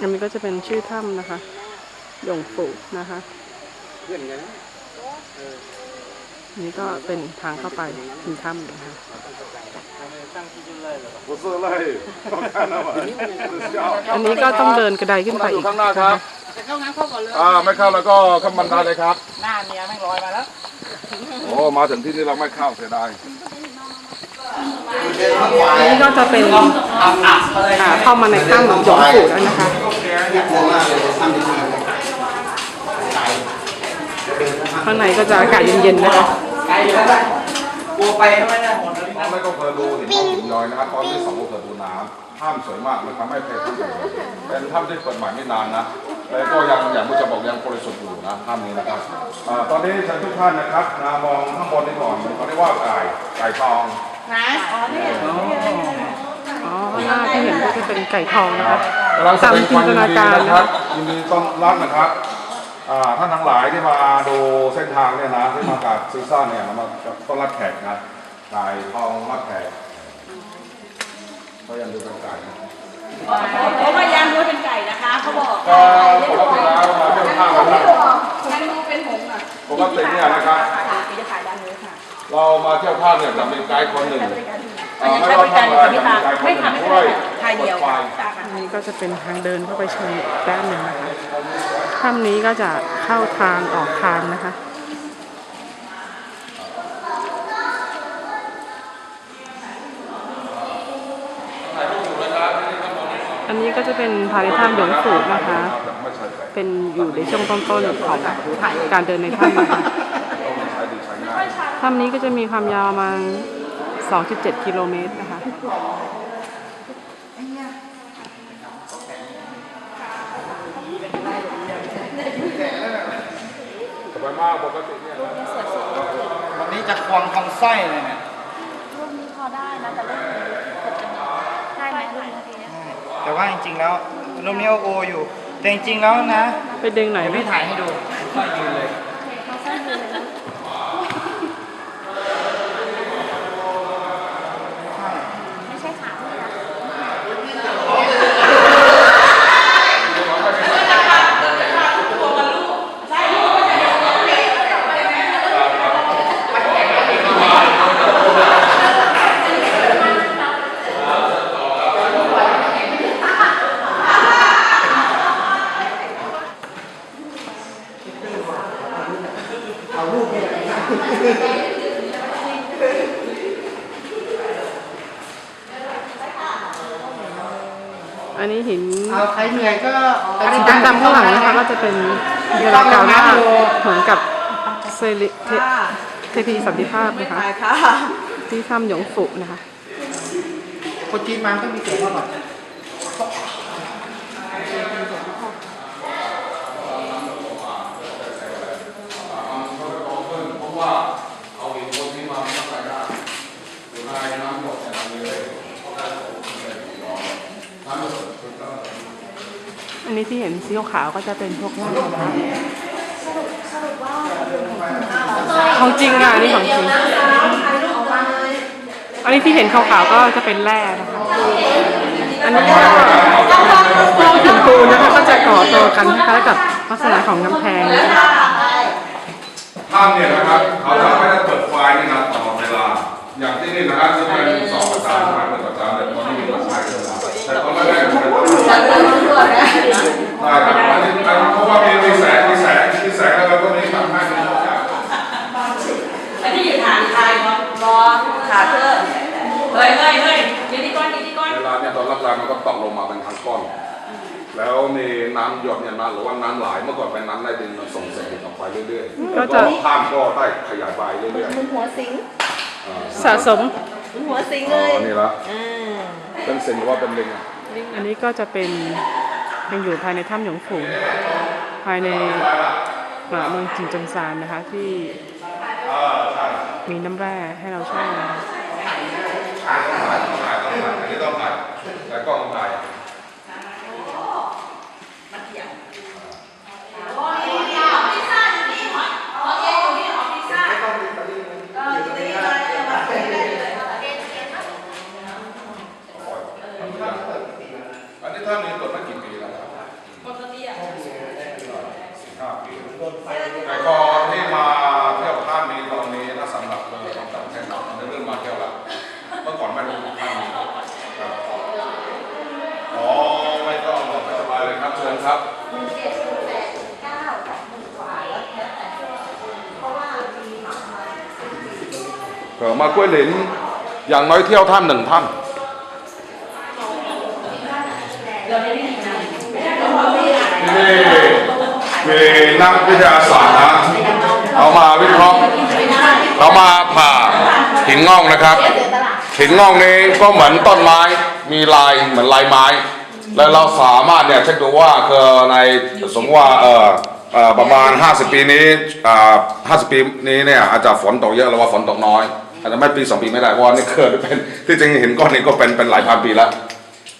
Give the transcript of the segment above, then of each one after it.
อันนี้ก็จะเป็นชื่อถ้ำนะคะ หยงปู่นะคะนี่ก็เป็นทางเข้าไปถึงถ้ำนะคะอันนี้ก็ต้องเดินกระไดขึ้นไปอีกข้างหน้าครับจเข้าน้นเข้าก่อนเลยอ่าไม่เข้าแล้วก็ขึ้นบันไดเลยครับ หน้าเมียแม่งลอยมาแล้ว โอ้ มาถึงที่นี่เราไม่เข้าเสียดาย นนี้ก็จะเป็นอ่าเข้ามาในถ้ำหยงฝูแล้วนะคะข้างในก็จะอากาศเย็นๆนะคะกลัวไปไม่ได้หมดเลยตอนแรกก็เคยดูหินเขาหินย้อยนะครับตอนที่สองก็เคยดูน้ำถ้ำสวยมากเลยทำให้เพลที่อยู่เป็นถ้ำที่เปิดใหม่ไม่นานนะแล้วก็ยังอย่างที่จะบอกยังบริสุทธิ์อยู่นะถ้ำนี้นะครับตอนนี้เชิญทุกท่านนะครับมามองข้างบนนี้ก่อนเขาเรียกว่าไก่ไก่ทอง นะอ๋อเนี่ยอ๋อข้างหน้าที่เห็นก็จะเป็นไก่ทองนะคะกำลังแสตามดงจิคนวามตยินนาดีการนะนะครัคะบยินดีต้อนรับนะครับอ่าท่านทั้งหลายที่มาดูเส้นทางเนี่ยนะที่มากับซีซ่าเนี่ยมาต้อนรับแขกนะไก่ทองรับแขกเขายังดูเป็นไก่นะเขาพยายามดูเป็นไก่นะคะเขาบอกก็ปกติแล้วมาเที่ยวท่ากันนะฉันดูเป็นหงส์อะปกติเนี่ยนะครับ เรามาเที่ยวท่าเนี่ยจะมีไกด์คนหนึ่งอันนี้ใช้บริการอยู่ค่ะพี่ตาไม่ทำไม่เป็นไรถ่ายเดียวค่ะอันนี้ก็จะเป็นทางเดินเข้าไปชมอีกด้านหนึ่งนะคะถ้ำนี้ก็จะเข้าทางออกทางนะคะอันนี้ก็จะเป็นภายในถ้ำหลวงปู่นะคะไม่ใช่ไก่เป็นอยู่ในช่วงต้นๆของการเดินในถ้ำนะคะ ต้องใช้ดีใช้ง่าย ถ้ำนี้ก็จะมีความยาวประมาณ 2.7 กิโลเมตรนะคะสบายมากปกติเนี่ยนะวันนี้จะควงทองสร้อยเลยเนี่ยรูปนี้พอได้นะแต่รูปนี้กดกันได้ไหมรูปนี้แต่ว่าจริง ๆ แล้วรูปนี้โอโออยู่ แต่จริงๆแล้วนะ ไปดึงหน่อยเดี๋ยวไหมพี่ถ่ายให้ดูสร้อยยืนเลยเขาสั้นเลยนะ ไม่ใช่ขาที่นะ อันนี้หินเอาใครเหนื่อยก็สีดำๆข้างหลังนะคะก็จะเป็นเวลากล่าวหน้าเหมือนกับเซริเทเทพีสันติภาพนะคะถ่ายค่ะที่ถ้ำหยงฝุนะคะคนจีนมาต้องมีเสียงมาก่อน เพราะว่าเอาหินคนที่มาไม่ใส่ได้อยู่ในน้ำหมดเนี่ยทำเลยน้ำหมด อั นนี้ที่เห็นสีขาวๆก็จะเป็นพวกแร่นะคะของจริงอะอันนี้ของจริง อันนี้ที่เห็นขาวๆก็จะเป็นแร่นะคะ อันนี้ก็พวกหินปูนนะคะก็จะก่อตัวกันคล้ายๆกับลักษณะของกำแพงนะคะถ้ำเนี่ยนะครับเขา ครับอันนี้เพราะว่ามีมีแสงมีแสงมีแสงแล้วเราก็มีทำให้มีโอกาสอันนี้อยู่ฐานไทยรอขาเธอเฮ้ยเฮ้ยเฮ้ยยืนที่ก้อนยืนที่ก้อนเวลาเนี่ยตอนรับแรงมันก็ตกลงมาเป็นทางก้อน แล้วมีน้ำหยดเนี่ยนะหรือว่าน้ำไหลเมื่อก่อนเป็นน้ำใต้ดินมันส่งแสงออกไปเรื่อยๆก็แล้วจะก็ข้ามก็ได้ขยายไปเรื่อยมันหัวสิงๆอ่าสะสม หัวสิงอ๋เลยอนี่ละอ่าเป็นสิ่งหรือว่าเป็นลิงอะ อันนี้ก็จะเป็น ยังอยู่ภายในถ้ำหยงฝูภายในเมืองจิงจงซานนะคะ ที่มีน้ำแร่ให้เราใช้นะคะ ต้องถ่ายต้องถ่ายต้องถ่ายอันนี้ต้องถ่ายแล้วกล้องถ่าย อันนี้ถ้ามีเปิดมากี่ปี แต่ก่อนที่มาเที่ยวท่ามีตอนนี้ถ้าสำหรับเราต้องจำแค่นั้นในเรื่องมาเที่ยวละเมื่อก่อนไม่รู้ท่ามีครับอ๋อไม่ต้องหรอกไม่สบายเลยครับเชิญครับ เออ มากล้วยหลิน อย่างน้อยเที่ยวท่านหนึ่งท่านนี่มีนักวิทยาศาสตร์นะเขามาวิเคราะห์เขามาผ่าหินงอกนะครับหินงอกนี้ก็เหมือนต้นไม้มีลายเหมือนลายไม้ แล้วเราสามารถเนี่ยเช็คดูว่าคือในสมมติว่าเออประมาณ 50 ปีนี้ 50 ปีนี้เนี่ยอาจจะฝนตกเยอะหรือว่าฝนตกน้อย อาจจะไม่ปีสองปีไม่ได้เพราะว่านี่เคยเป็นที่จริงเห็นก้อนนี้ก็เป็นเป็นหลายพันปีแล้ว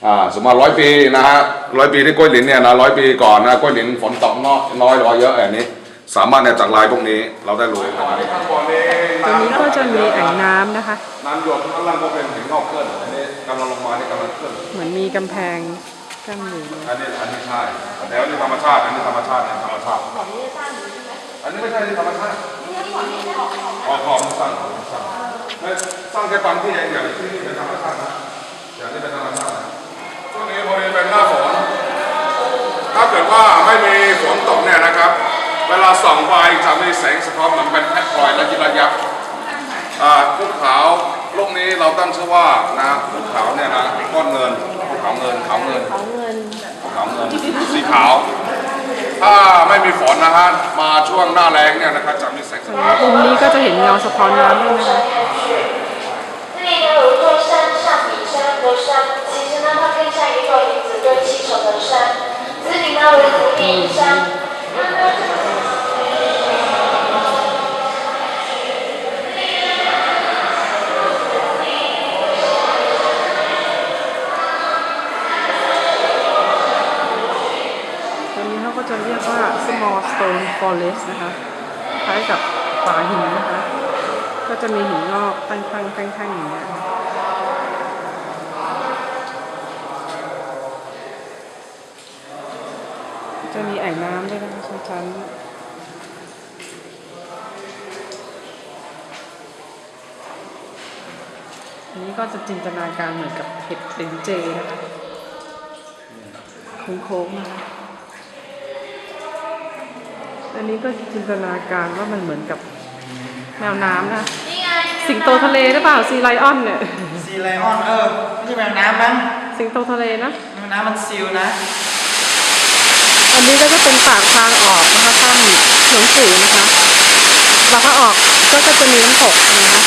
อ่าสมมติร้อยปีนะฮะร้อยปีที่กล้วยหลินเนี่ยนะร้อยปีก่อนนะกล้วยหลินฝนตกน้อยน้อยหรือว่าเยอะอันนี้ สามารถเนี่ยจากลายพวกนี้เราได้รู้นะครับตรงนี้ก็จะมีแอ่งน้ำนะคะ น้ำหยดข้างล่างก็เป็นหินงอกเคลื่อนอันนี้กำลังลงมานี่กำลังเคลื่อนเหมือนมีกำแพงกั้นอยู่อันนี้อันนี้ใช่แต่อันนี้ธรรมชาติอันนี้ธรรมชาติอันนี้ธรรมชาติอันนี้ไม่ใช่ที่ธรรมชาติออกของสร้างของสร้างไม่ สร้างแค่บางที่เองอย่างที่นี่เป็นธรรมชาตินะอย่างนี้เป็นธรรมชาตินะช่วงนี้พอดีเป็นหน้าฝนถ้าเกิดว่าไม่มีฝนตกเนี่ยนะครับ เวลาส่องไฟจะมีแสงสะท้อนเหมือนเป็นแพทพลอยและยิบระยับอ่าภูเขาลูกนี้เราตั้งชื่อว่านะภูเขาเนี่ยนะก้อนเงินภูเขาเงินเขาเงินเขาเงินขาวเงินสีขาว ถ้าไม่มีฝนนะฮะมาช่วงหน้าแรงเนี่ยนะครับจะมีแสงสว่างตรงนี้ก็จะเห็นเงาสะท้อนน้ำด้วยนะคะ จะเรียกว่า small stone forest นะคะคล้ายกับป่าหินนะคะ ก็จะมีหินงอกตั้งๆตั้งๆอย่างเงี้ยจะมีแอ่งน้ำด้วยนะคะชั้นอันนี้ก็จะจินตนาการเหมือนกับเห็ดสินเจนะคะโค้งๆนะคะ อันนี้ก็จินตนาการว่ามันเหมือนกับแมวน้ำนะ สิงโตทะเลหรือเปล่าซีไลออนเนี่ย ซีไลออนเออไม่ใช่แมวน้ำมั้งสิงโตทะเลนะแมวน้ำมันซิลนะ อันนี้ก็จะเป็นปากทางออกนะคะถ้ำหลวงปู่นะคะเราก็ออกก็จะมีน้ำตกนะคะ